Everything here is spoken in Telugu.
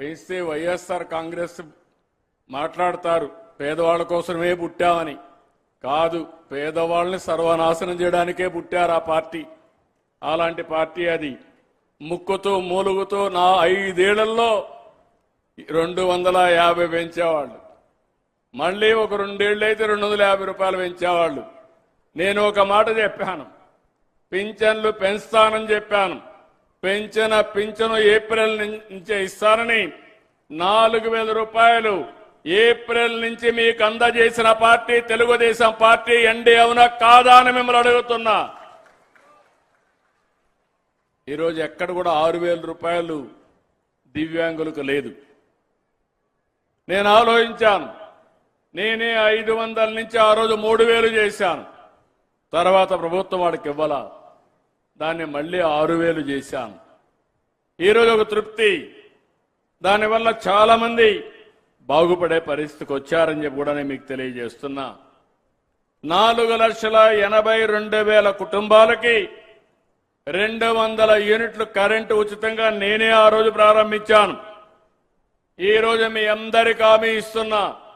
పెంచితే వైఎస్ఆర్ కాంగ్రెస్ మాట్లాడతారు పేదవాళ్ళ కోసమే పుట్టామని. కాదు పేదవాళ్ళని సర్వనాశనం చేయడానికే పుట్టారు ఆ పార్టీ. అలాంటి పార్టీ అది. ముక్కుతో మూలుగుతో నా ఐదేళ్ళలో రెండు వందల యాభై పెంచేవాళ్ళు. మళ్ళీ ఒక రెండేళ్ళు అయితే రెండు వందల యాభై రూపాయలు పెంచేవాళ్ళు. నేను ఒక మాట చెప్పాను. పింఛన్లు పెంచుతానని చెప్పాను. పెంచిన పింఛను ఏప్రిల్ నుంచే ఇస్తారని నాలుగు వేల రూపాయలు ఏప్రిల్ నుంచి మీకు అందజేసిన పార్టీ తెలుగుదేశం పార్టీ ఎండి అవునా కాదా అని మిమ్మల్ని అడుగుతున్నా. ఈరోజు ఎక్కడ కూడా ఆరు వేల రూపాయలు దివ్యాంగులకు లేదు. నేను ఆలోచించాను. నేనే ఐదు వందల నుంచి ఆ రోజు మూడు వేలు చేశాను. తర్వాత ప్రభుత్వం వాడికి ఇవ్వాలా? దాన్ని మళ్ళీ ఆరు వేలు చేశాను ఈరోజు ఒక తృప్తి. దానివల్ల చాలామంది బాగుపడే పరిస్థితికి వచ్చారని చెప్పి కూడా నేను మీకు తెలియజేస్తున్నా. నాలుగు లక్షల ఎనభై రెండు వేల కుటుంబాలకి రెండు వందల యూనిట్లు కరెంటు ఉచితంగా నేనే ఆ రోజు ప్రారంభించాను. ఈ రోజు మీ అందరికి హామీ ఇస్తున్నా.